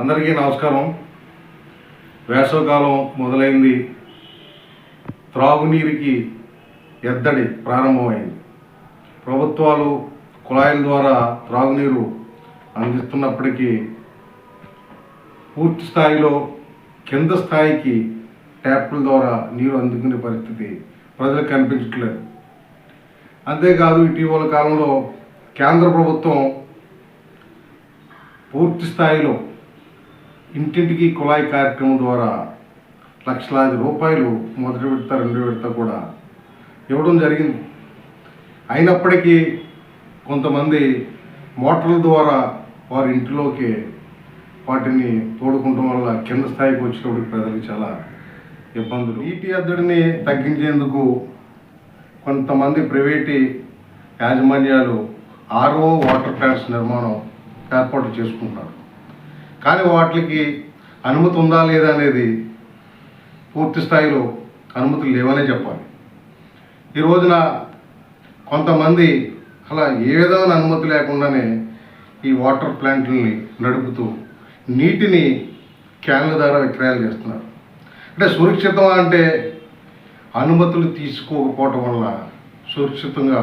అందరికీ నమస్కారం. వేసవకాలం మొదలైంది. త్రాగునీరుకి ఎద్దడి ప్రారంభమైంది. ప్రభుత్వాలు కుళాయిల ద్వారా త్రాగునీరు అందిస్తున్నప్పటికీ పూర్తి స్థాయిలో కింద స్థాయికి ట్యాప్ల ద్వారా నీరు అందుకునే పరిస్థితి ప్రజలకు కనిపించట్లేదు. అంతేకాదు ఇటీవల కాలంలో కేంద్ర ప్రభుత్వం పూర్తి స్థాయిలో ఇంటింటికి కుళాయి కార్యక్రమం ద్వారా లక్షలాది రూపాయలు మొదటి విడత రెండు విడత కూడా ఇవ్వడం జరిగింది. అయినప్పటికీ కొంతమంది మోటార్ల ద్వారా వారి ఇంటిలోకి వాటిని తోడుకుంటం వల్ల కింద స్థాయికి వచ్చినప్పుడు ప్రజలకు చాలా ఇబ్బందులు. నీటి ఎద్దడిని తగ్గించేందుకు కొంతమంది ప్రైవేటీ యాజమాన్యాలు ఆర్ఓ వాటర్ ప్లాంట్స్ నిర్మాణం ఏర్పాటు చేసుకుంటారు కానీ వాటికి అనుమతి ఉందా లేదా అనేది పూర్తి స్థాయిలో అనుమతులు లేవనే చెప్పాలి. ఈ రోజున కొంతమంది అలా ఏ విధమైన అనుమతి లేకుండానే ఈ వాటర్ ప్లాంట్లని నడుపుతూ నీటిని క్యాన్ల ద్వారా విక్రయాలు చేస్తున్నారు. అంటే సురక్షితం అంటే అనుమతులు తీసుకోకపోవటం వల్ల సురక్షితంగా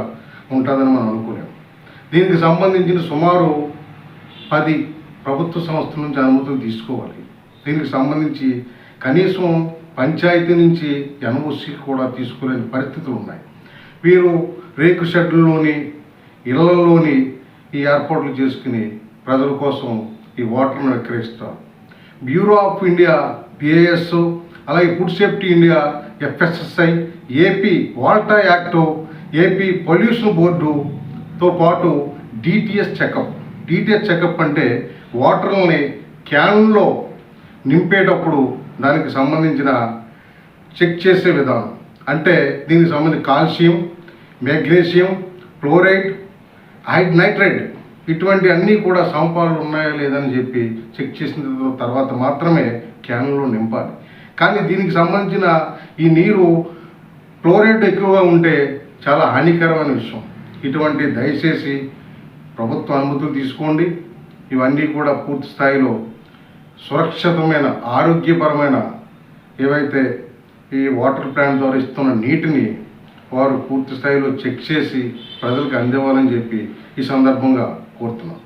ఉంటుందని మనం అనుకోలేము. దీనికి సంబంధించిన సుమారు పది ప్రభుత్వ సంస్థల నుంచి అనుమతులు తీసుకోవాలి. దీనికి సంబంధించి కనీసం పంచాయతీ నుంచి ఎన్ఓసి కూడా తీసుకోలేని పరిస్థితులు ఉన్నాయి. వీరు రేకు షెడ్లలోని ఇళ్ళలోని ఈ ఏర్పాట్లు చేసుకుని ప్రజల కోసం ఈ వాటర్ను విక్రయిస్తారు. బ్యూరో ఆఫ్ ఇండియా బిఏఎస్ అలాగే food safety India FSSAI AP WALTA act AP pollution బోర్డుతో పాటు డిటిఎస్ చెకప్. డీటెయిల్ చెకప్ అంటే వాటర్ని క్యాన్లో నింపేటప్పుడు దానికి సంబంధించిన చెక్ చేసే విధానం. అంటే దీనికి సంబంధించి కాల్షియం మెగ్నీషియం ఫ్లోరైడ్ హైడ్ నైట్రైడ్ ఇటువంటి అన్నీ కూడా సంపాలు ఉన్నాయా లేదని చెప్పి చెక్ చేసిన తర్వాత మాత్రమే క్యాన్లో నింపాలి. కానీ దీనికి సంబంధించిన ఈ నీరు ఫ్లోరైడ్ ఎక్కువగా ఉంటే చాలా హానికరమైన విషయం. ఇటువంటి దయచేసి ప్రభుత్వ అనుమతులు తీసుకోండి. ఇవన్నీ కూడా పూర్తి స్థాయిలో సురక్షితమైన ఆరోగ్యపరమైన ఏవైతే ఈ వాటర్ ప్లాంట్ ద్వారా ఇస్తున్న నీటిని వారు పూర్తి స్థాయిలో చెక్ చేసి ప్రజలకు అందివ్వాలని చెప్పి ఈ సందర్భంగా కోరుతున్నాం.